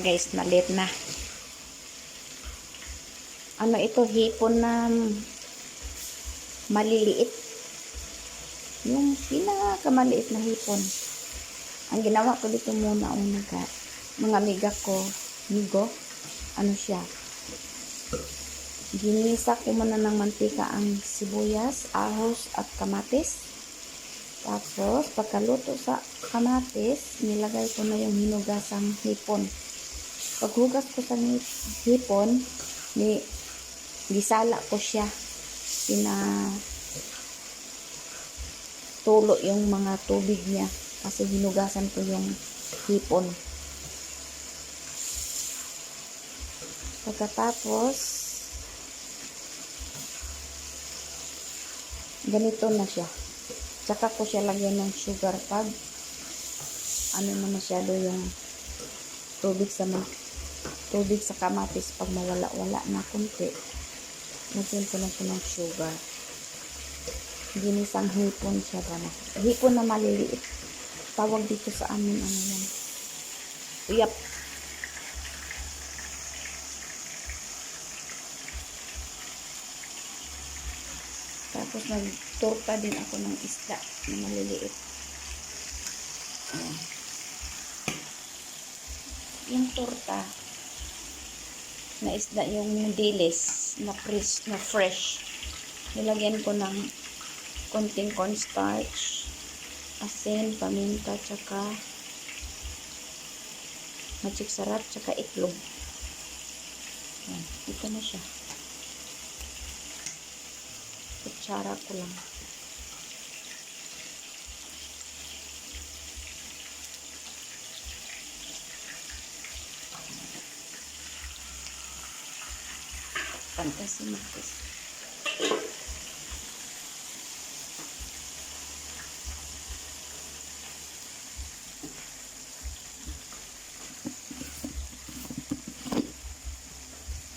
guys, malit na. Ano ito, hipon na maliliit. Yung pinakamaliit na hipon. Ang ginawa ko dito muna, una ka, mga amiga ko, migo, ano siya, ginisa ko muna ng mantika ang sibuyas, ahos, at kamatis. Tapos, pagkaluto sa kamatis, nilagay ko na yung hinugasang hipon. Paghugas ko sa hipon, ni gisala ko siya. Pina tulo yung mga tubig niya kasi hinugasan ko yung hipon. Pagkatapos, ganito na siya. Tsaka ko siya lagyan ng sugar pag ano na masyado yung tubig sa ma tubig sa kamatis pag mawala-wala na kunti. Lagyan ko na siya ng sugar. Ginisang hipon siya ba na. Hipon na maliliit. Tawag dito sa amin ano yan. Yep. Tapos nagtorta din ako ng isda na maliliit. Ayan. Yung torta na isda yung dilis na fresh, na fresh. Nilagyan ko ng konting cornstarch, asin, paminta, tsaka magic sarap, tsaka itlog. Ayan. Ito na siya. Kutsara ko lang. Fantasy Marcos.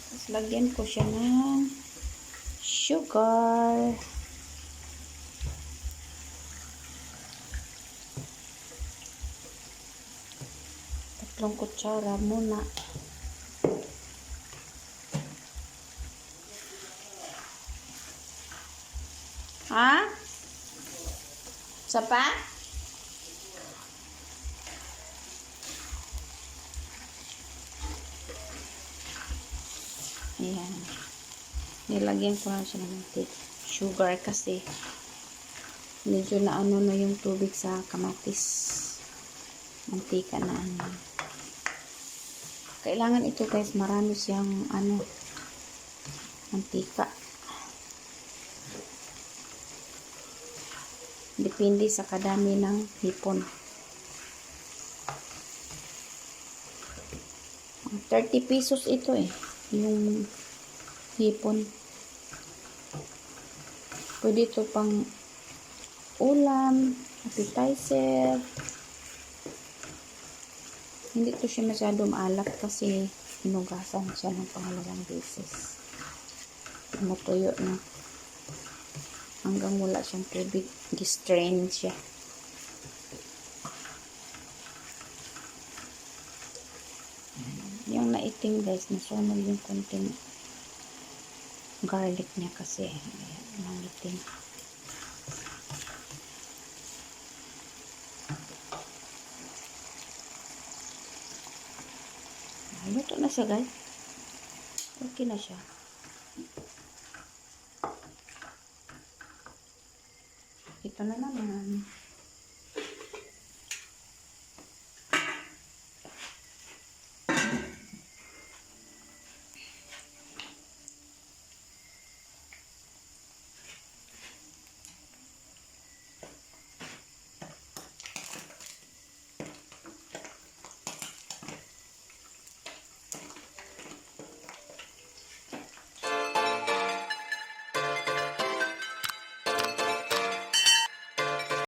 Tapos lagyan ko siya ng sugar. Tatlong kutsara muna. Ha? Isa pa? Ayan. Nilagyan ko lang siya ng mantik. Sugar kasi medyo na ano na yung tubig sa kamatis. Mantika na ano. Kailangan ito guys, marami siyang ano mantika. Depende sa kadami ng hipon. 30 pesos ito eh. Yung hipon. Pwede ito pang ulam, appetizer. Hindi to siya masyado maalat kasi hinugasan siya ng pangalawang beses. Matuyo na hanggang wala siyang tubig. Gistrain siya. Yung naiting guys, nasunog yung konting garlic niya kasi. Ayan, nangiting. Luto na siya guys. Okay na siya. Ito na naman.